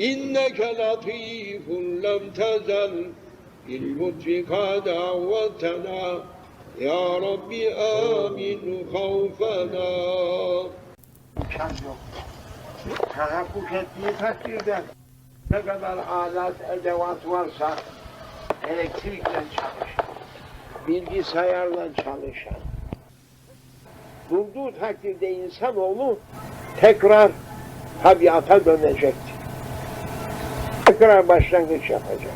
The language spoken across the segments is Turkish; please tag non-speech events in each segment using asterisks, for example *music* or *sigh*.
إنك لطيف لم تزل باللطف قد عودتنا يا رب آمن خوفنا imkan yok. Tahakkuk ettiği takdirde ne kadar alet, edevat varsa elektrikle çalışan, bilgisayarla çalışan, durduğu takdirde insanoğlu tekrar tabiata dönecektir. Tekrar başlangıç yapacak.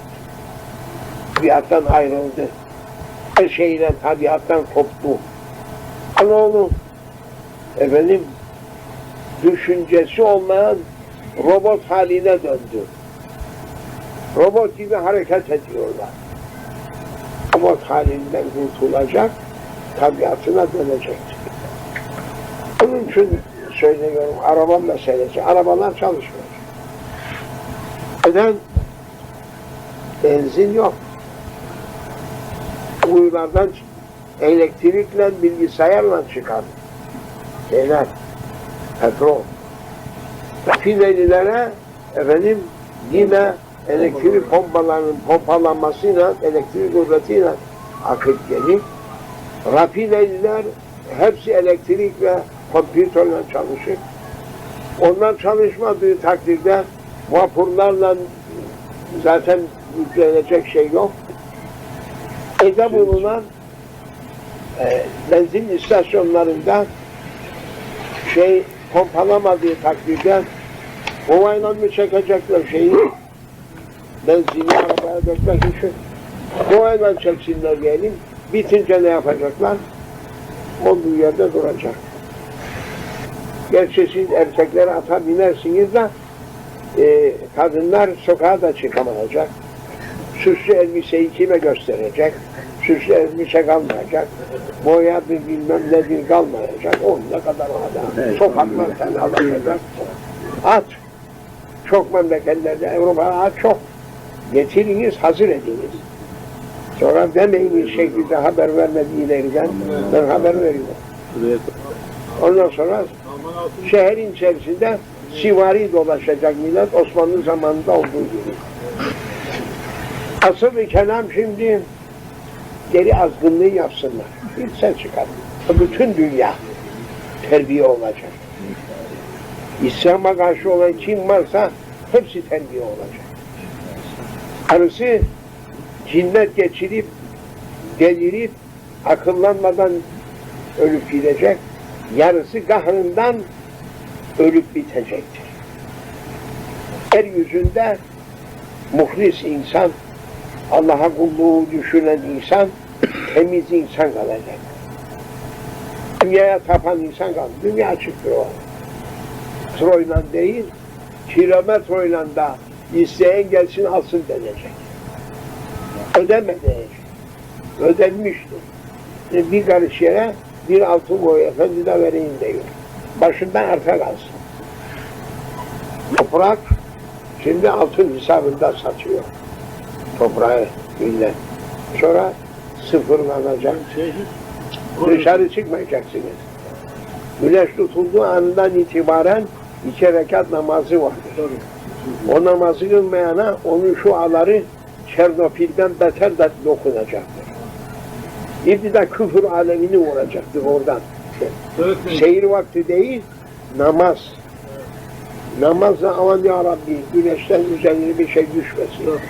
Tabiattan ayrıldı. Her şeyle tabiattan koptu. Anoğlu efendim düşüncesi olmayan robot haline döndü. Robot gibi hareket ediyorlar. Robot halinden kurtulacak, tabiatına dönecektir. Onun için söylüyorum araba meselesi. Arabalar çalışmıyor. Neden? Benzin yok. Uyulardan elektrikle, bilgisayarla çıkan şeyler petrol. Rafinerilere efendim yine elektrik pompalarının pompalanmasıyla, elektrik kuvvetiyle akıp gelir. Rafineriler hepsi elektrik ve kompütörle çalışır. Onlar çalışmadığı takdirde vapurlarla zaten yüklenecek şey yok. Evde bulunan e, benzin istasyonlarında şey pompalamadığı takdirde kovayla mı çekecekler şeyi. *clears throat* Benzini arabaya dökmek için. Kovayla çeksinler diyelim. Bitince ne yapacaklar? Olduğu yerde duracak. Gerçi siz erkekleri ata binersiniz de e, kadınlar sokağa da çıkamayacak süslü elbiseyi kime gösterecek süslü elbise kalmayacak boyadır bilmem nedir kalmayacak. O ne kadar adam. Sokaklar tenhalaşacak. At. Çok memleketlerde Avrupa'da at çok. Getiriniz, hazır ediniz. Sonra demeyin bir şekilde haber vermediği ileriden ben haber veriyorum. Ondan sonra şehrin içerisinde sivari dolaşacak millet Osmanlı zamanında olduğu gibi. Asıl bir kelam şimdi geri azgınlığı yapsınlar. Bir sen çıkar. Bütün dünya terbiye olacak. İslam'a karşı olan kim varsa hepsi terbiye olacak. Arısı cinnet geçirip delirip akıllanmadan ölüp gidecek. Yarısı kahrından ölüp bitecektir. Yeryüzünde muhlis insan, Allah'a kulluğu düşünen insan, *clears throat* temiz insan kalacak. Dünyaya tapan insan kaldı. Dünya çıktı o. Troyla değil, kilometreyle da isteyen gelsin alsın denecek. Ödeme diyecek. Ödenmiştir. Bir karış yere bir altın boy efendi de vereyim diyor. Başından arka kalsın. Toprak şimdi altın hesabında satıyor. Toprağı millet. Sonra sıfırlanacak. Dışarı çıkmayacaksınız. Güneş tutulduğu andan itibaren iki rekat namazı vardır. O namazı kılmayana onun şu aları Çernopil'den beter de dokunacaktır. İbtida küfür alemini vuracaktır oradan. Seyir vakti değil, namaz. Namazla aman ya Rabbi güneşten üzerine bir şey düşmesin.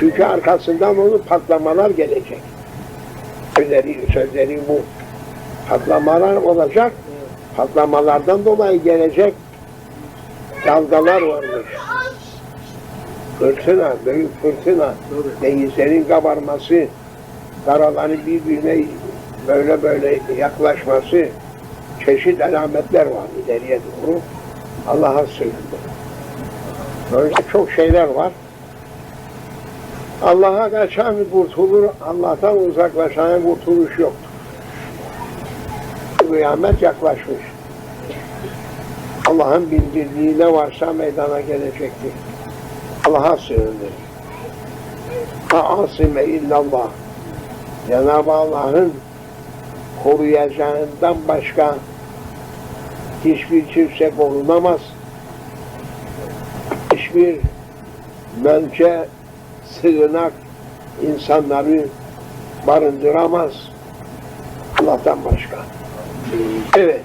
Çünkü arkasından onun patlamalar gelecek. Sözleri, sözleri bu. Patlamalar olacak. Patlamalardan dolayı gelecek dalgalar varmış. Fırtına, büyük fırtına, denizlerin kabarması, karaların birbirine böyle böyle yaklaşması, çeşit alametler var ileriye doğru. Allah'a sığındı. Böyle çok şeyler var. Allah'a kaçan kurtulur, Allah'tan uzaklaşan kurtuluş yoktur. Kıyamet yaklaşmış. Allah'ın bildirdiği ne varsa meydana gelecektir. Allah'a sığınır. Asime illallah. Cenab-ı Allah'ın koruyacağından başka hiçbir kimse korunamaz. Hiçbir mence, sığınak insanları barındıramaz Allah'tan başka. Evet.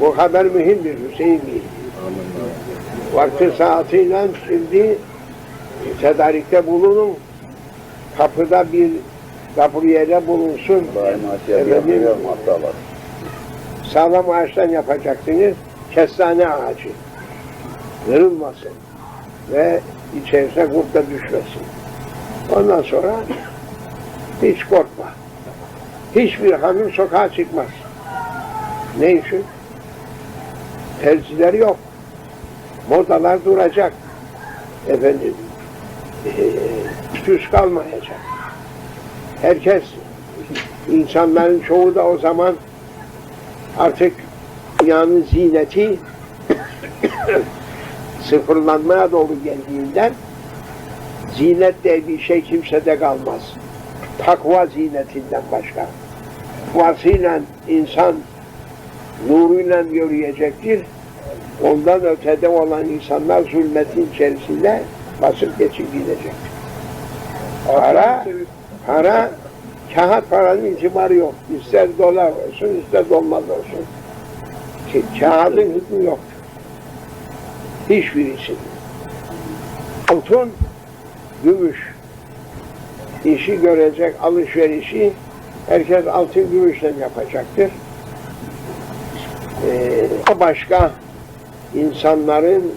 Bu haber mühimdir Hüseyin Bey. Vakti saatiyle şimdi tedarikte bulunun. Kapıda bir kabriyede bulunsun. Efendim, sağlam ağaçtan yapacaksınız. Kestane ağacı. Kırılmasın. Ve içerisine kurt da düşmesin. Ondan sonra hiç korkma. Hiçbir hanım sokağa çıkmaz. Ne için? Terziler yok. Modalar duracak. Efendim, süs kalmayacak. Herkes, insanların çoğu da o zaman artık dünyanın zineti *coughs* sıfırlanmaya doğru geldiğinden zinet diye bir şey kimsede kalmaz. Takva zinetinden başka. Takvasıyla insan nuruyla yürüyecektir. Ondan ötede olan insanlar zulmetin içerisinde basıp geçip gidecek. Para, para, kağıt paranın itibarı yok. İster dolar olsun, ister dolmaz olsun. Ki- Kağıdın hükmü yok. Hiçbirisi. Altın, gümüş. İşi görecek, alışverişi herkes altın gümüşle yapacaktır. Ee, başka insanların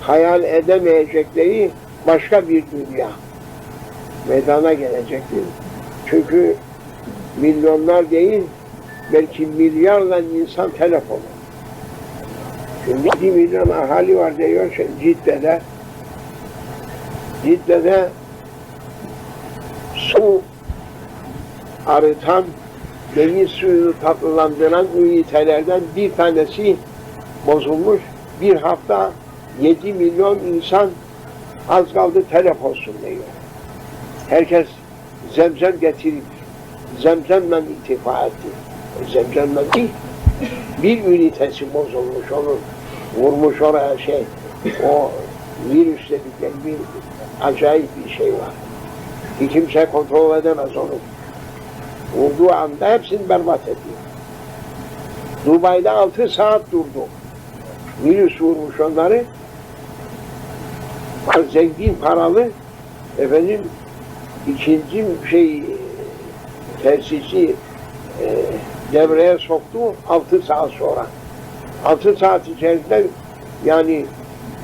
hayal edemeyecekleri başka bir dünya meydana gelecektir. Çünkü milyonlar değil, belki milyarla insan telefonu. Şimdi bir milyon ahali var diyor Cidde'de. Cidde'de su arıtan, deniz suyunu tatlılandıran ünitelerden bir tanesi bozulmuş. Bir hafta 7 milyon insan az kaldı telef olsun diyor. Herkes zemzem getirip zemzemle ittifa etti. Zemzemle değil, bir ünitesi bozulmuş onun. Vurmuş oraya şey, o virüs dedikleri bir acayip bir şey var. Ki kimse kontrol edemez onu. Vurduğu anda hepsini berbat ediyor. Dubai'de altı saat durdu. Virüs vurmuş onları. Zengin paralı efendim ikinci şey tesisi e, devreye soktu altı saat sonra. Altı saat içerisinde yani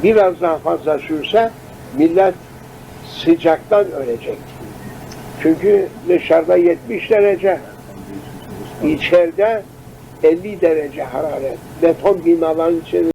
biraz daha fazla sürse millet sıcaktan ölecek. Çünkü dışarıda 70 derece, içeride 50 derece hararet. Beton binaların içerisinde